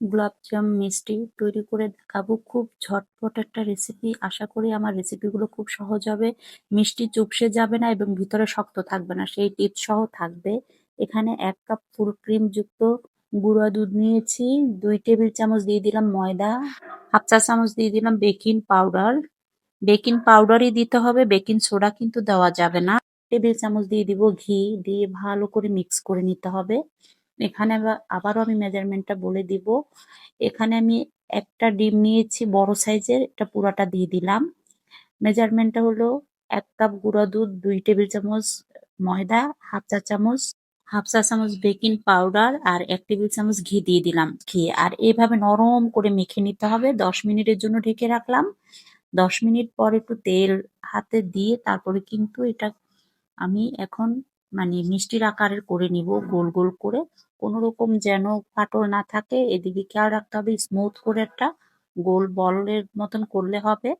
গোলাপজাম মিষ্টি তৈরি করে দেখাবো। খুব ঝটপট একটা রেসিপি আশা করি আমার রেসিপিগুলো খুব সহজ হবে। মিষ্টি চুপসে যাবে না এবং ভিতরে শক্ত থাকবে না। সেই টিপস সহ থাকবে। এখানে এক কাপ ফুল ক্রিম যুক্ত গুঁড়া দুধ নিয়েছি। দুই টেবিল চামচ দিয়ে দিলাম ময়দা। হাফ চা চামচ দিয়ে দিলাম বেকিং পাউডার বেকিং পাউডারই দিতে হবে। বেকিং সোডা কিন্তু দেওয়া যাবে না। টেবিল চামচ দিয়ে দিব ঘি। দিয়ে ভালো করে মিক্স করে নিতে হবে। এখানে আবার- আবারও আমি মেজারমেন্টটা বলে দিব। এখানে আমি একটা ডিম নিয়েছি বড় সাইজের, এটা পুরাটা দিয়ে দিলাম। মেজারমেন্টটা হলো এক কাপ গুঁড়া দুধ, দুই টেবিল চামচ ময়দা, হাফ চা চামচ, হাফ চা চামচ বেকিং পাউডার আর এক টেবিল চামচ ঘি দিয়ে দিলাম ঘি। আর এভাবে নরম করে মেখে নিতে হবে। দশ মিনিটের জন্য ঢেকে রাখলাম। দশ মিনিট পর একটু তেল হাতে দিয়ে তারপরে কিন্তু এটা আমি এখন মানে মিষ্টির আকারের করে নিব, গোল গোল করে। কোনো রকম যেন ফাটল না থাকে, এদিকে খেয়াল রাখতে হবে স্মুথ করে একটা গোল বলের মতন করলে হবে।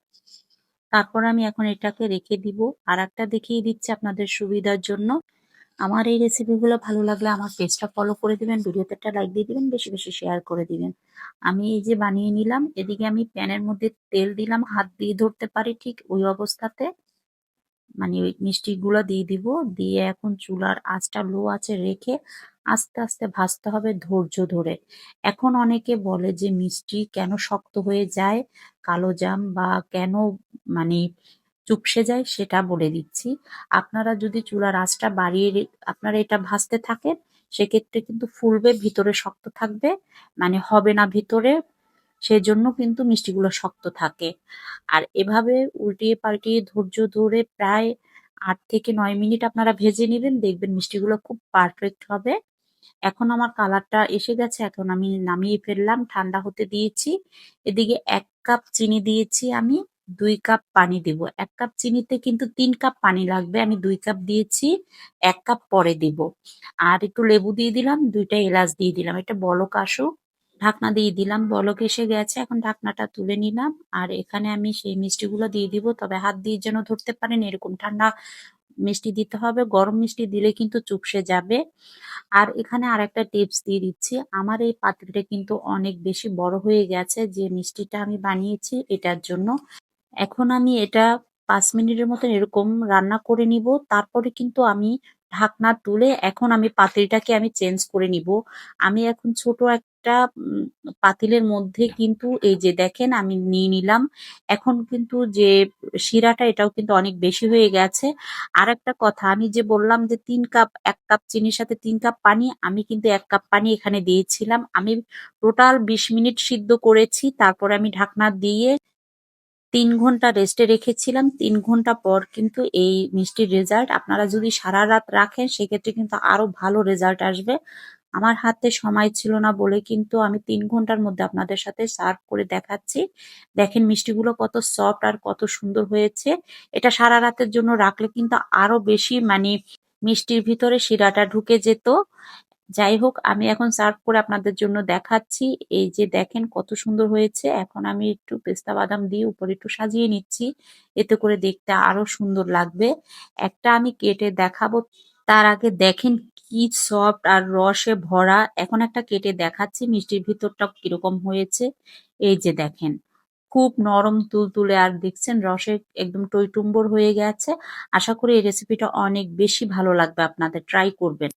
তারপর আমি এখন এটাকে রেখে দিব। আর একটা দেখিয়ে দিচ্ছি আপনাদের সুবিধার জন্য। আমার এই রেসিপিগুলো ভালো লাগলে আমার পেজটা ফলো করে দিবেন, ভিডিওতে একটা লাইক দিয়ে দিবেন, বেশি বেশি শেয়ার করে দিবেন। আমি এই যে বানিয়ে নিলাম, এদিকে আমি প্যানের মধ্যে তেল দিলাম, হাত দিয়ে ধরতে পারি ঠিক ওই অবস্থাতে। মানে ওই মিষ্টিগুলো দিয়ে দিব। দিয়ে এখন চুলার আঁচটা লো আছে রেখে আস্তে আস্তে ভাজতে হবে ধৈর্য ধরে। এখন অনেকে বলে যে মিষ্টি কেন শক্ত হয়ে যায়, কালো জাম বা কেন মানে চুপসে যায় সেটা বলে দিচ্ছি। আপনারা যদি চুলার আঁচটা বাড়িয়ে আপনারা এটা ভাজতে থাকেন, সেক্ষেত্রে কিন্তু ফুলবে, ভিতরে শক্ত থাকবে মানে হবে না ভিতরে। সেজন্য কিন্তু মিষ্টিগুলো শক্ত থাকে। আর এভাবে উল্টিয়ে পাল্টিয়ে ধৈর্য ধরে প্রায় আট থেকে নয় মিনিট আপনারা ভেজে নেবেন, দেখবেন মিষ্টিগুলো খুব পারফেক্ট হবে। এখন আমার কালারটা এসে গেছে, এখন আমি নামিয়ে ফেললাম, ঠান্ডা হতে দিয়েছি। এদিকে এক কাপ চিনি দিয়েছি আমি, দুই কাপ পানি দিব। এক কাপ চিনিতে কিন্তু তিন কাপ পানি লাগবে, আমি দুই কাপ দিয়েছি, এক কাপ পরে দিব। আর একটু লেবু দিয়ে দিলাম, দুইটা এলাচ দিয়ে দিলাম, এটা বলক আসুক। ঢাকনা দিয়ে দিলাম, বলক এসে গেছে, এখন ঢাকনাটা তুলে নিলাম। আর এখানে আমি সেই মিষ্টিগুলো দিয়ে দিব, তবে হাত দিয়ে যেন ধরতে পারেন, এরকম ঠান্ডা মিষ্টি দিতে হবে। গরম মিষ্টি দিলে কিন্তু চুপসে যাবে। আর এখানে আর একটা টিপস দিয়ে দিচ্ছি, আমার এই পাত্রটা কিন্তু অনেক বেশি বড় হয়ে গেছে, যে মিষ্টিটা আমি বানিয়েছি এটার জন্য। এখন আমি এটা পাঁচ মিনিটের মতন এরকম রান্না করে নিব, তারপরে কিন্তু আমি ঢাকনা তুলে এখন আমি পাতিলটাকে আমি চেঞ্জ করে নিব। আমি এখন ছোট একটা উম, পাতিলের মধ্যে কিন্তু এই যে দেখেন আমি নিয়ে নিলাম। এখন কিন্তু যে শিরাটা এটাও কিন্তু অনেক বেশি হয়ে গেছে। আর একটা কথা আমি যে বললাম যে তিন কাপ এক কাপ চিনির সাথে তিন কাপ পানি আমি কিন্তু এক কাপ পানি এখানে দিয়েছিলাম। আমি টোটাল বিশ মিনিট সিদ্ধ করেছি তারপর আমি ঢাকনা দিয়ে তিন ঘণ্টা রেস্টে রেখেছিলাম। তিন ঘণ্টা পর কিন্তু এই মিষ্টির রেজাল্ট আপনারা যদি সারা রাত রাখেন সেক্ষেত্রে কিন্তু আরও ভালো রেজাল্ট আসবে। আমার হাতে সময় ছিল না বলে কিন্তু আমি তিন ঘণ্টার মধ্যে আপনাদের সাথে সার্ভ করে দেখাচ্ছি। দেখেন মিষ্টিগুলো কত সফট আর কত সুন্দর হয়েছে। এটা সারা রাতের জন্য রাখলে কিন্তু আরও বেশি মানে মিষ্টির ভিতরে শিরাটা ঢুকে যেত। যাই হোক, আমি এখন সার্ভ করে আপনাদের জন্য দেখাচ্ছি। এই যে দেখেন কত সুন্দর হয়েছে। এখন আমি একটু পেস্তা বাদাম দিয়ে উপরে একটু সাজিয়ে নিচ্ছি। এতে করে দেখতে আরও সুন্দর লাগবে। একটা আমি কেটে দেখাবো তার আগে দেখেন কি সফট আর রসে ভরা। এখন একটা কেটে দেখাচ্ছি, মিষ্টির ভিতরটা কীরকম হয়েছে। এই যে দেখেন, খুব নরম তুলতুলে আর দেখছেন রসে একদম টইটুম্বর হয়ে গেছে। আশা করি এই রেসিপিটা অনেক বেশি ভালো লাগবে আপনাদের। ট্রাই করবেন।